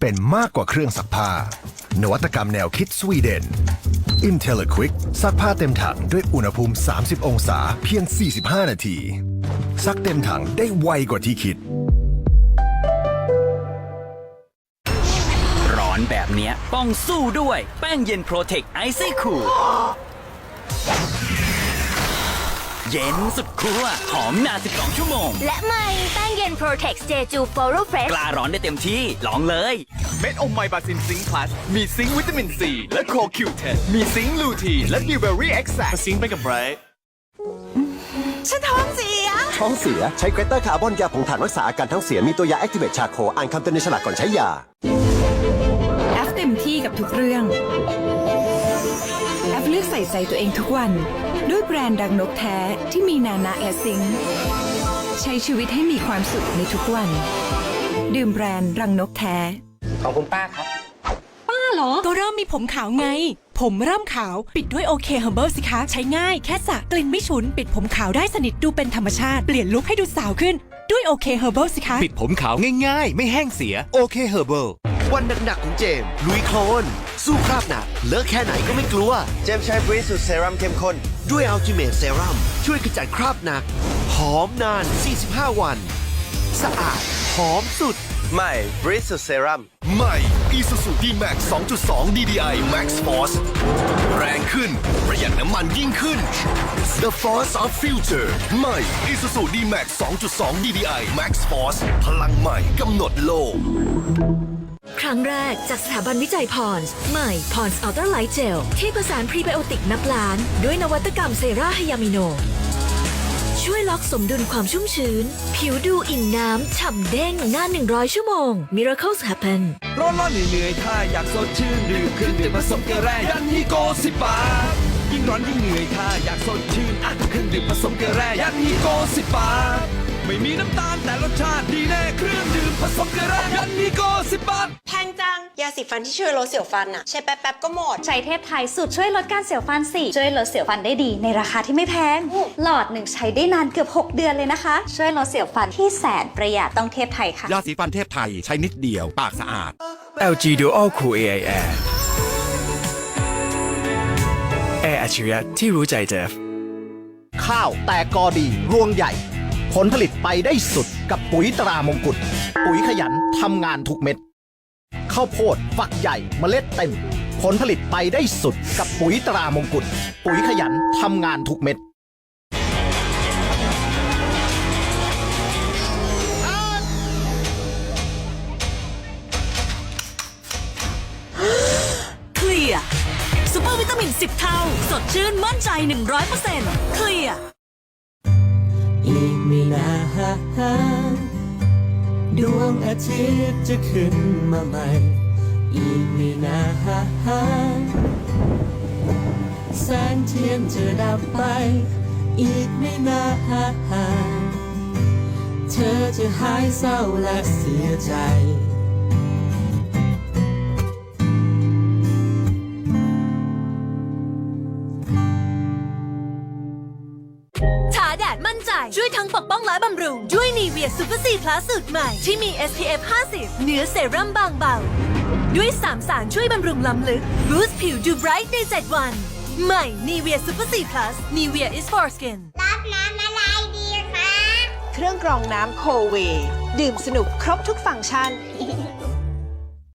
เป็นมากกว่าเครื่องซักผ้า นวัตกรรมแนวคิดสวีเดน IntelliQuick ซักผ้าเต็มถังด้วยอุณหภูมิ 30 องศาเพียง 45 นาที ซักเต็มถังได้ไวกว่าที่คิด ร้อนแบบเนี้ยต้องสู้ด้วยแป้งเย็นโปรเทคไอซี่คูล เย็นสุดขั้วหอมนาน12 ชั่วโมง และใหม่แป้งเย็น Protex Jeju f o r o Fresh กล้าร้อนได้เต็มที่ ลองเลย เม็ดอมไมบาซินซิงค์พลัสมีซิงค์วิตามินซีและโคคิวเทนมีซิงค์ลูทีนและบิวเบอรี่เอ็กซ์แซซิงค์ไปกับไบรท์ฉันท้องเสีย ท้องเสียใช้เกรเตอร์คาร์บอนยาผงถ่านรักษาอาการท้องเสียมีตัวยาแอคทีเวตชาโคอ่านคำเตือนในฉลากก่อนใช้ยา แอฟเต็มที่กับทุกเรื่อง แอฟเลือกใส่ใจตัวเองทุกวัน ด้วยแบรนด์ดังนกแท้ที่มีนานะและซิงค์ใช้ชีวิตให้มีความสุขในทุกวัน ดื่มแบรนด์รังนกแท้ ของคุณป้าครับ ป้าเหรอ ก็เริ่มมีผมขาวไง ผมเริ่มขาวปิดด้วยโอเคเฮอร์เบิลสิคะ ใช้ง่ายแค่สระกลิ่นไม่ฉุน ปิดผมขาวได้สนิทดูเป็นธรรมชาติ เปลี่ยนลุคให้ดูสาวขึ้น ด้วยโอเคเฮอร์เบิลสิคะ ปิดผมขาวง่ายๆ ไม่แห้งเสียโอเคเฮอร์เบิล วันหนักๆของเจมส์ลุยโคลนสู้คราบหนักเลอะแค่ไหนก็ไม่กลัว เจมส์ใช้บริสุทธิ์เซรั่มเข้มข้น ด้วยอัลติเมทเซรั่มช่วยขจัดคราบหนัก หอมนาน 45 วัน สะอาด หอมสุด ใหม่บริสุทธิ์เซรั่มใหม่ Isuzu D-Max 2.2 DDI Max Force แรงขึ้น ประหยัดน้ำมันยิ่งขึ้น The Force of Future ใหม่ Isuzu D-Max 2.2 DDI Max Force พลังใหม่กำหนดโลก ครั้งแรกจากสถาบันวิจัยพรส์ใหม่พรส์อัลตร้าไลท์เจลที่ผสานพรีไบโอติกนับล้าน ด้วยนวัตกรรมเซราไฮยามิโน ช่วยล็อกสมดุลความชุ่มชื้น ผิวดูอิ่มน้ำ ฉ่ำเด้งนาน 100 ชั่วโมง Miracles happen ร้อนร้อนเหนื่อยๆถ้าอยากสดชื่นดื่มเครื่องดื่มผสมเกลือแร่ยันฮีโกสิบบาทยิ่งร้อนยิ่งเหนื่อยถ้าอยากสดชื่นอะเครื่องดื่มผสมเกลือแร่ยันฮีโกสิบบาท ไม่มีน้ำตาลแต่รสชาติดีแน่เครื่องดื่มผสมเกลือแร่ยันฮีโกสิบบาท แพงจัง ยาสีฟันที่ช่วยลดเสียวฟันอะใช้แป๊บๆก็หมด ใช้เทพไทยสูตรช่วยลดการเสียวฟันสี่ช่วยลดเสียวฟันได้ดีในราคาที่ไม่แพงหลอดหนึ่งใช้ได้นานเกือบ 6 เดือนเลยนะคะ ช่วยลดเสียวฟันที่แสนประหยัดต้องเทพไทยค่ะ ยาสีฟันเทพไทยใช้นิดเดียว ปากสะอาด LG Dual Cool AI Air แอร์อัจฉริยะที่รู้ใจเจฟ ข้าวแต่กอดี รวงใหญ่ ผลผลิตไปได้สุดกับปุ๋ยตรามงกุฎปุ๋ยขยันทำงานทุกเม็ดข้าวโพดฝักใหญ่เมล็ดเต็ม ผลผลิตไปได้สุดกับปุ๋ยตรามงกุฎปุ๋ยขยันทำงานทุกเม็ดเคลียร์ซูเปอร์วิตามิน 10 เท่า สดชื่นมั่นใจ 100%เคลียร์ อีกไม่นานดวงอาทิตย์จะขึ้นมาใหม่ อีกไม่นานแสงเทียนจะดับไป อีกไม่นานเธอจะหายเศร้าและเสียใจ มั่นใจ ช่วยทั้งปกป้องและบำรุง ด้วยนีเวียซูเปอร์ซีพลัสสูตรใหม่ ที่มี SPF 50เนื้อเซรั่มบางเบา ด้วย3สารช่วยบำรุงล้ำลึกบูสต์ผิวดูไบรท์ใน 7 วัน ใหม่นีเวียซูเปอร์ซีพลัสนีเวีย is for skin รับน้ำอะไรดีคะ เครื่องกรองน้ำโคเว ดื่มสนุกครบทุกฟังก์ชัน